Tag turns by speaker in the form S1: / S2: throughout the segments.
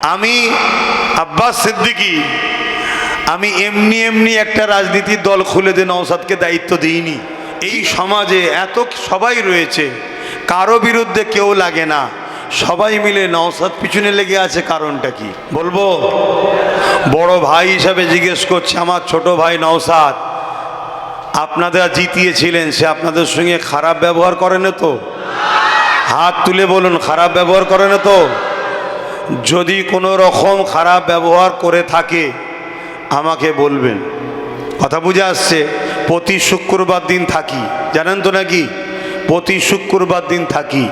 S1: আমি আব্বাস সিদ্দিকী, আমি এমনি এমনি একটা রাজনীতির দল খুলে দিয়ে নওসাদকে দায়িত্ব দিইনি। এই সমাজে এত সবাই রয়েছে, কারও বিরুদ্ধে কেউ লাগে না। সবাই মিলে নওসাদ পিছনে লেগে আছে কারণটা কি? বলব? বড় ভাই হিসাবে জিজ্ঞেস করছে আমার ছোট ভাই নওসাদ, আপনারা জিতিয়েছিলেন, সে আপনাদের সঙ্গে খারাপ ব্যবহার করে না তো? হাত তুলে বলুন, খারাপ ব্যবহার করে না তো? যদি কোনো রকম খারাপ ব্যবহার করে থাকে, আমাকে বলবেন। কথা বুঝে আসছে? প্রতি শুক্রবার দিন থাকি। জানেন তো নাকি? প্রতি শুক্রবার দিন থাকি।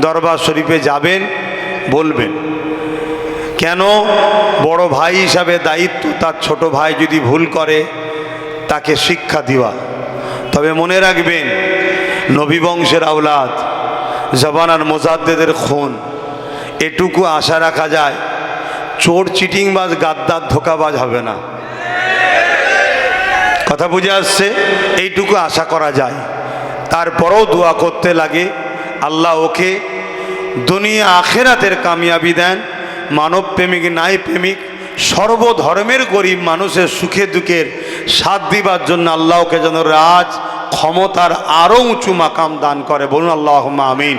S1: দরবার শরীফে যাবেন, বলবেন। কেন? বড় ভাই হিসাবে দায়িত্ব, তার ছোট ভাই যদি ভুল করে, তাকে শিক্ষা দেওয়া। তবে মনে রাখবেন, নবী বংশের আওলাদ জবানার মোজাদ্দেদের খুন। এটুকু আশা রাখা যায়, চোর, চিটিংবাজ, গাদ্দার, ধোকাবাজ হবে না। কথা বুঝে আসছে? এইটুকু আশা করা যায়। তারপরেও দোয়া করতে লাগে, আল্লাহ ওকে দুনিয়া আখেরাতের কামিয়াবি দেন। মানব প্রেমিক নাই প্রেমিক সর্বধর্মের গরিব মানুষের সুখে দুঃখের সাথ দিবার জন্য আল্লাহকে যেন রাজ, ক্ষমতার আরও উঁচু মাকাম দান করে। বলুন আল্লাহ আমিন।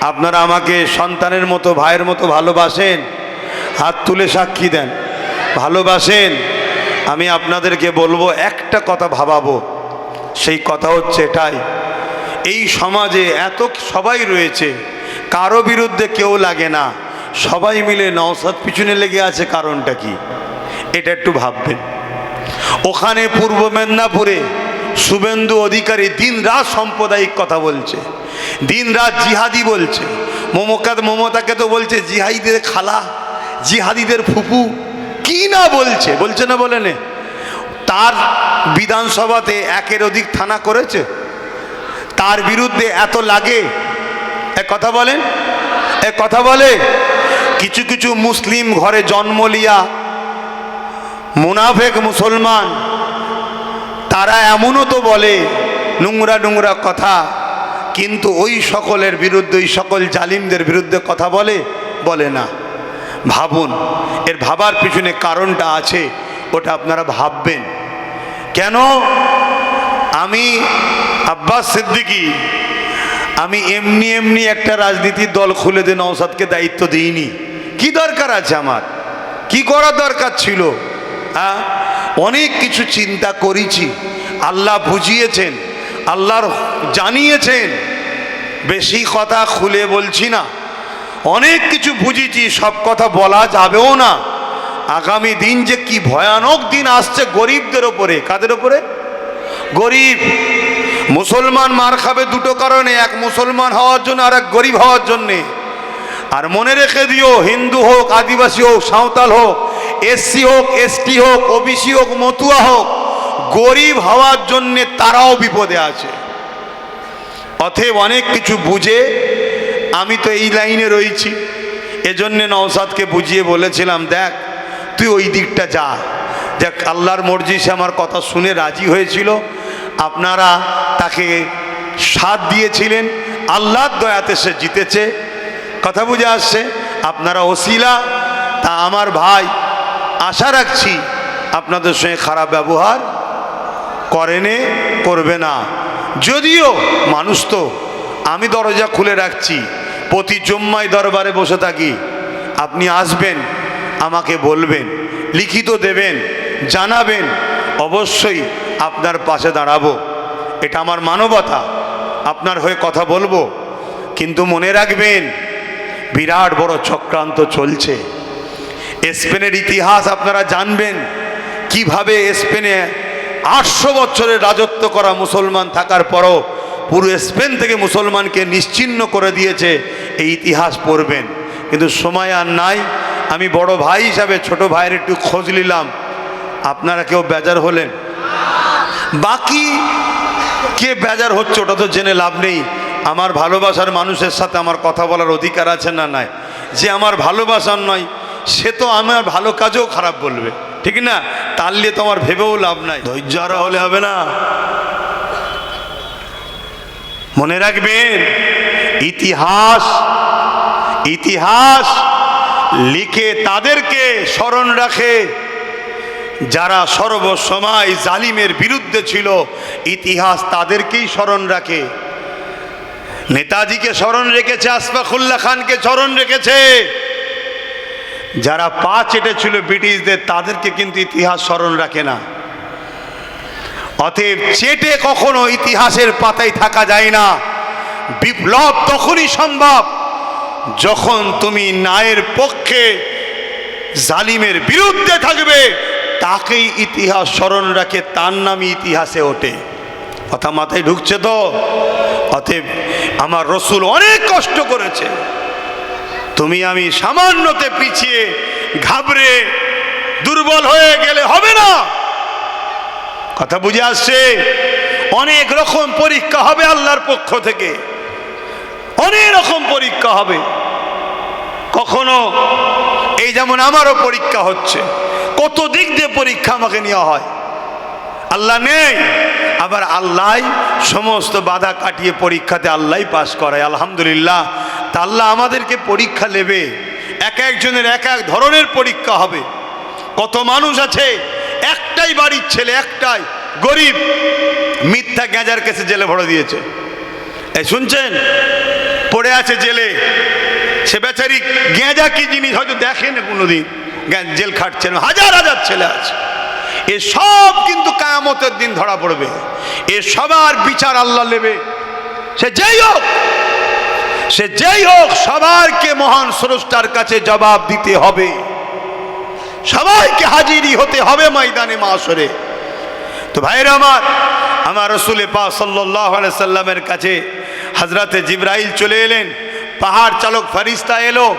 S1: আপনারা আমাকে সন্তানের মতো, ভাইয়ের মতো ভালোবাসেন, হাত তুলে সাক্ষী দেন। ভালোবাসেন, আমি আপনাদেরকে বলব, একটা কথা ভাবাবো, সেই কথা হচ্ছে এটাই। এই সমাজে এত সবাই রয়েছে, কারও বিরুদ্ধে কেউ লাগে না। সবাই মিলে নওসাদ পিছনে লেগে আছে, কারণটা কি? এটা একটু ভাববেন। ওখানে পূর্ব মেদিনীপুরে শুভেন্দু অধিকারী দিন রাত সাম্প্রদায়িক কথা বলছে। দিন রাত জিহাদি বলছে। মমকাত মমতাকে তো বলছে, জিহাদিদের খালা, জিহাদিদের ফুপু। কি না বলছে? বলছে না বলে নে। তার বিধানসভাতে একের অধিক থানা করেছে। তার বিরুদ্ধে এত লাগে। এ কথা বলেন। এ কথা বলে। কিছু কিছু মুসলিম ঘরে জন্ম লিয়া, মুনাফেক মুসলমান তারা এমনও তো বলে, নোংরা নোংরা কথা, কিন্তু ওই সকলের বিরুদ্ধে, ওই সকল জালিমদের বিরুদ্ধে কথা বলে? বলে না। ভাবুন, এর ভাবার পিছনে কারণটা আছে, ওটা আপনারা ভাববেন। কেন? আমি আব্বাস সিদ্দিকী, আমি এমনি এমনি একটা রাজনীতির দল খুলে দিয়ে নওসাদকে দায়িত্ব দিইনি। কি দরকার আছে আমার? কি করার দরকার ছিল? হ্যাঁ? অনেক কিছু চিন্তা করেছি। আল্লাহ বুঝিয়েছেন, আল্লাহর জানিয়েছেন। বেশি কথা খুলে বলছি না। অনেক কিছু বুঝেছি, সব কথা বলা যাবেও না। আগামী দিন যে কি ভয়ানক দিন আসছে গরিবদের ওপরে। কাদের ওপরে? গরিব। মুসলমান মার খাবে দুটো কারণে, এক মুসলমান হওয়ার জন্য, আর এক গরিব হওয়ার জন্যে। আর মনে রেখে দিও, হিন্দু হোক, আদিবাসী হোক, সাঁওতাল হোক এসসি হোক, এসটি হোক, ওবিসি হোক, মতুয়া হোক, গরিব হওয়ার জন্যে তারাও বিপদে আছে। অতএব অনেক কিছু বুঝে আমি তো এই লাইনে রয়েছি। এজন্যে নওসাদকে বুঝিয়ে বলেছিলাম, দেখ, তুই ওই দিকটা যা। দেখ, আল্লাহর মর্জি সে আমার কথা শুনে রাজি হয়েছিল। আপনারা তাকে সাথ দিয়েছিলেন। আল্লাহর দয়াতে সে জিতেছে। কথা বুঝে আসছে? আপনারা ওসিলা, তা আমার ভাই আশা রাখছি আপনাদের সঙ্গে খারাপ ব্যবহার করেনে, করবে না। যদিও মানুষ তো, আমি দরজা খুলে রাখছি, প্রতি জম্মায় দরবারে বসে থাকি। আপনি আসবেন, আমাকে বলবেন, লিখিত দেবেন, জানাবেন, অবশ্যই আপনার পাশে দাঁড়াবো। এটা আমার মানবতা, আপনার হয়ে কথা বলব। কিন্তু মনে রাখবেন, বিরাট বড় চক্রান্ত চলছে। স্পেনের ইতিহাস আপনারা জানবেন। কীভাবে স্পেনে আটশো বছরের রাজত্ব করা মুসলমান থাকার পরও পুরো স্পেন থেকে মুসলমানকে নিশ্চিহ্ন করে দিয়েছে, এই ইতিহাস পড়বেন। কিন্তু সময় আর নাই। আমি বড় ভাই হিসাবে ছোট ভাইয়ের একটু খোঁজ নিলাম। আপনারা কেউ বেজার হলেন? বাকি কে বেজার হচ্ছে ওটা তো জেনে লাভ নেই। আমার ভালোবাসার মানুষের সাথে আমার কথা বলার অধিকার আছে না নাই? যে আমার ভালোবাসার নয় সে তো আমার ভালো কাজেও খারাপ বলবে। ঠিক না? তার নিয়ে তো আমার ভেবেও লাভ নাই। ধৈর্য হলে হবে না। মনে রাখবেন ইতিহাস ইতিহাস লিখে তাদেরকে স্মরণ রাখে। যারা সর্বসময় জালিমের বিরুদ্ধে ছিল ইতিহাস তাদেরকেই স্মরণ রাখে। নেতাজিকে স্মরণ রেখেছে আসফাকুল্লাহ খানকে স্মরণ রেখেছে। যারা পা চেটেছিল ব্রিটিশদের, তাদেরকে কিন্তু ইতিহাস স্মরণ রাখে না। অতএব চেটে কখনো ইতিহাসের পাতায় থাকা যায় না। বিপ্লব তখনই সম্ভব যখন তুমি ন্যায়ের পক্ষে জালিমের বিরুদ্ধে থাকবে, তাকেই ইতিহাস স্মরণ রাখে, তার নামই ইতিহাসে ওঠে। কথা মাথায় ঢুকছে তো? অতএব আমার রসুল অনেক কষ্ট করেছে। তুমি আমি সামান্যতে পিছিয়ে ঘাবড়ে দুর্বল হয়ে গেলে হবে না। কথা বুঝে আসছে? অনেক রকম পরীক্ষা হবে আল্লাহর পক্ষ থেকে। অনেক রকম পরীক্ষা হবে। কখনো এই যেমন আমারও পরীক্ষা হচ্ছে। কত দিক দিয়ে পরীক্ষা আমাকে নেওয়া হয়। আল্লাহ নেই, আবার আল্লাহ সমস্ত বাধা কাটিয়ে পরীক্ষাতে আল্লাহ পাশ করায়। আলহামদুলিল্লাহ তা আল্লাহ আমাদেরকে পরীক্ষা নেবে। এক একজনের এক এক ধরনের পরীক্ষা হবে। কত মানুষ আছে? একটাই বাড়ির ছেলে, একটাই। গরিব। মিথ্যা গ্যাঁজার কেসে জেলে ভরে দিয়েছে। এই শুনছেন? পড়ে আছে জেলে। সে বেচারি গেঁজা কি জিনিস হয়তো দেখেন কোনোদিন। গে- জেল খাটছেন হাজার হাজার ছেলে আছে। এ সব কিন্তু কায়ামতের দিন ধরা পড়বে। এ সবার বিচার আল্লাহ নেবে। সে যাই হোক সে যেই হোক সবারকে মহান স্রষ্টার কাছে জবাব দিতে হবে। সবাইকে হাজিরি হতে হবে ময়দানে মাসরে। তো ভাইরা আমার আমার রসুলে পা সাল্লাহ সাল্লামের কাছে হজরতে জিব্রাইল চলে এলেন। পাহাড় চালক ফারিস্তা এলো।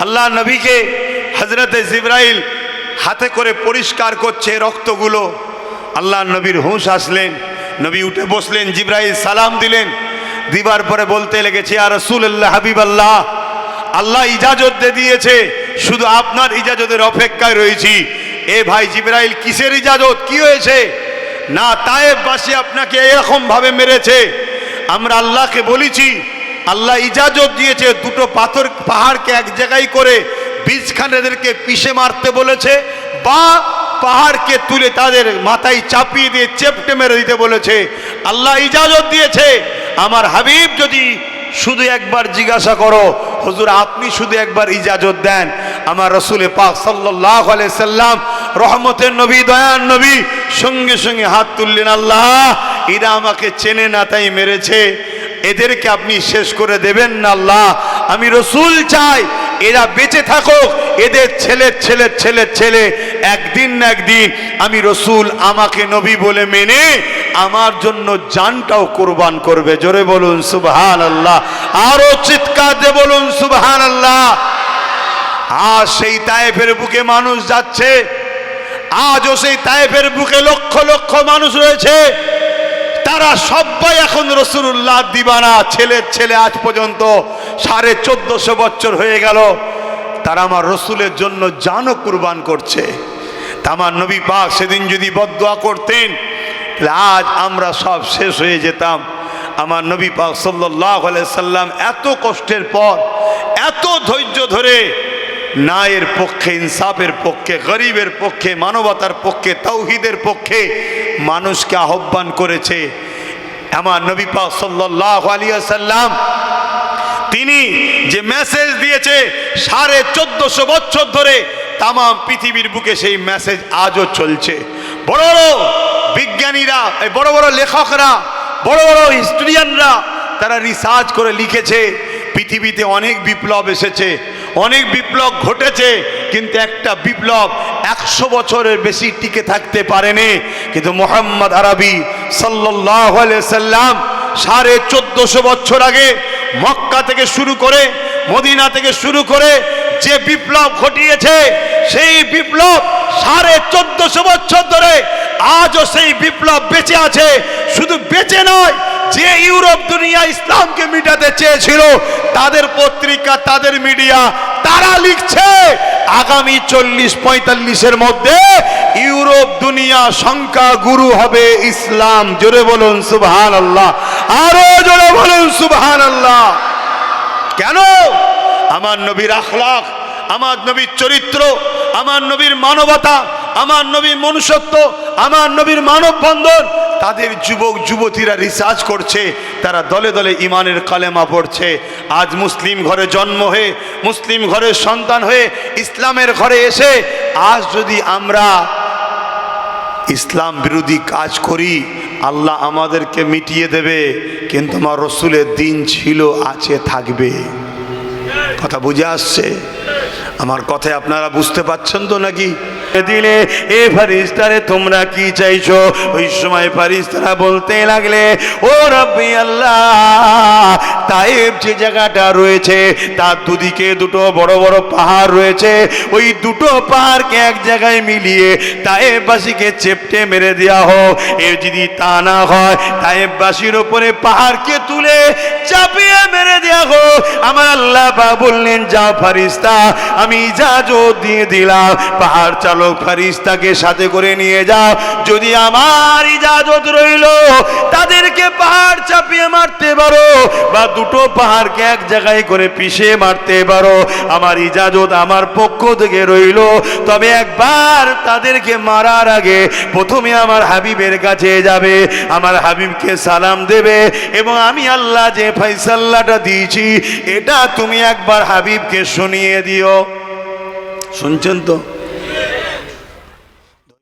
S1: আল্লাহ নবীকে হজরতে জিব্রাইল হাতে করে পরিষ্কার করছে রক্তগুলো। আল্লাহ নবীর হুঁশ আসলেন। নবী উঠে বসলেন, জিব্রাইল সালাম দিলেন। দিবার পরে বলতে লেগেছে আর রসুল আল্লাহ হাবিব আল্লাহ আল্লাহ ইজাজত দিয়ে দিয়েছে, শুধু আপনার ইজাজতের অপেক্ষায় রয়েছি। এ ভাই জিব্রাইল, কিসের ইজাজত? কি হয়েছে? না, তায়েববাসী আপনাকে এরকম ভাবে মেরেছে। আমরা আল্লাহকে বলেছি, আল্লাহ ইজাজত দিয়েছে, দুটো পাথর, পাহাড়কে এক জায়গায় করে বীজখানেদেরকে পিষে মারতে বলেছে বা পাহাড়কে তুলে তাদের মাথায় চাপিয়ে দিয়ে চেপটে মেরে দিতে বলেছে। আল্লাহ ইজাজত দিয়েছে। আমার হাবিব যদি শুধু একবার জিজ্ঞাসা করো, হুজুর, আপনি শুধু একবার ইজাজত দেন? আমার রসুলে পাক সাল্লাহ সাল্লাম রহমতের নবী দয়ান নবী, সঙ্গে সঙ্গে হাত তুললেন, আল্লাহ, এরা আমাকে চেনে না, তাই মেরেছে। এদেরকে আপনি শেষ করে দেবেন না, আল্লাহ। আমি রসুল চাই, এরা বেঁচে থাকুক, এদের ছেলের ছেলের ছেলের ছেলে একদিন না একদিন আমি রসুল আমাকে নবী বলে মেনে আমার জন্য জানটাও কোরবান করবে। জোরে বলুন সুবহান আল্লাহ আরও চিৎকার দিয়ে বলুন সুবহান আল্লাহ আর সেই তায়েফের বুকে মানুষ যাচ্ছে। আজও সেই তায়েফের বুকে লক্ষ লক্ষ মানুষ রয়েছে। তারা সবাই এখন রসুল্লাহ দিবানা, ছেলের ছেলে আজ পর্যন্ত সাড়ে চোদ্দশো বছর হয়ে গেল। তারা আমার রসুলের জন্য জানও কুরবান করছে। আমার নবী পাক সেদিন যদি বদোয়া করতেন, তাহলে আজ আমরা সব শেষ হয়ে যেতাম। আমার নবী পাক সাল্লাহ সাল্লাম এত কষ্টের পর, এত ধৈর্য ধরে ন্যায়ের পক্ষে, ইনসাফের পক্ষে, গরিবের পক্ষে, মানবতার পক্ষে তৌহিদের পক্ষে মানুষকে আহ্বান করেছে। আমার নবী পাক সাল্লাহ আলিয়া সাল্লাম তিনি যে মেসেজ দিয়েছে সাড়ে চোদ্দশো বছর ধরে তাম পৃথিবীর বুকে সেই মেসেজ আজও চলছে। বড় বড় বিজ্ঞানীরা বড় বড় লেখকরা, বড় বড় হিস্টোরিয়ানরা তারা রিসার্চ করে লিখেছে, পৃথিবীতে অনেক বিপ্লব এসেছে, অনেক বিপ্লব ঘটেছে, কিন্তু একটা বিপ্লব একশো বছরের বেশি টিকে থাকতে পারেনি। কিন্তু মোহাম্মদ আরবি সাল্লাহ সাল্লাম সাড়ে চোদ্দশো বছর আগে মক্কা থেকে শুরু করে মদিনা থেকে শুরু করে যে বিপ্লব ঘটিয়েছে, সেই বিপ্লব সাড়ে চোদ্দশো বছর ধরে আজও সেই বিপ্লব বেঁচে আছে। শুধু বেঁচে নয়, যে ইউরোপ দুনিয়া ইসলামকে মিটাতে চেয়েছিল, তাদের পত্রিকা, তাদের মিডিয়া, তারা লিখছে, আগামী চল্লিশ পঁয়তাল্লিশের মধ্যে ইউরোপ দুনিয়া সংখ্যা গুরু হবে ইসলাম। জোরে বলুন সুবহান আল্লাহ আরও জোরে বলুন সুবহান আল্লাহ কেন? আমার নবীর আখলাখ, আমার নবীর চরিত্র, আমার নবীর মানবতা, আমার নবীর মনুষ্যত্ব, আমার নবীর মানববন্ধন, তাদের যুবক, যুবতীরা রিসার্চ করছে, তারা দলে দলে ইমানের কালেমা পড়ছে। আজ মুসলিম ঘরে জন্ম হয়ে, মুসলিম ঘরের সন্তান হয়ে, ইসলামের ঘরে এসে, আজ যদি আমরা ইসলাম বিরোধী কাজ করি আল্লাহ আমাদেরকে মিটিয়ে দেবে, কিন্তু আমার রসুলের দিন ছিল, আছে, থাকবে। কথা বুঝে আসছে? আমার কথায় আপনারা বুঝতে পারছেন তো নাকি? দিলে, এ ফারিস্তারে তোমরা কি চাইছো? ওই সময় ফারিস্তারা বলতে লাগলে, ও রব্বি আল্লাহ তাইব যে জায়গাটা রয়েছে, তার দুদিকে দুটো বড় বড় পাহাড় রয়েছে। ওই দুটো পাহাড়কে এক জায়গায় মিলিয়ে তাইববাসীকে চেপটে মেরে দেওয়া হোক। এ যদি তা না হয় তাইববাসীর ওপরে পাহাড়কে তুলে চাপিয়ে মেরে দেওয়া হোক। আমার আল্লাহ বললেন যা ফারিস্তা আমি ইজাজত দিয়ে দিলাম। পাহাড় চালক ফারিস্তাকে সাথে করে নিয়ে যাও। যদি আমার ইজাজত রইল, তাদেরকে পাহাড় চাপিয়ে মারতে পারো বা দুটো পাহাড়কে এক জায়গায় করে পিষে মারতে পারো। আমার ইজাজত আমার পক্ষ থেকে রইল। তবে একবার তাদেরকে মারার আগে প্রথমে আমার হাবিবের কাছে যাবে। আমার হাবিবকে সালাম দেবে এবং আমি আল্লাহ যে ফাইসাল্লাটা দিয়েছি, এটা তুমি একবার হাবিবকে শুনিয়ে দিও। শুনছেন তো?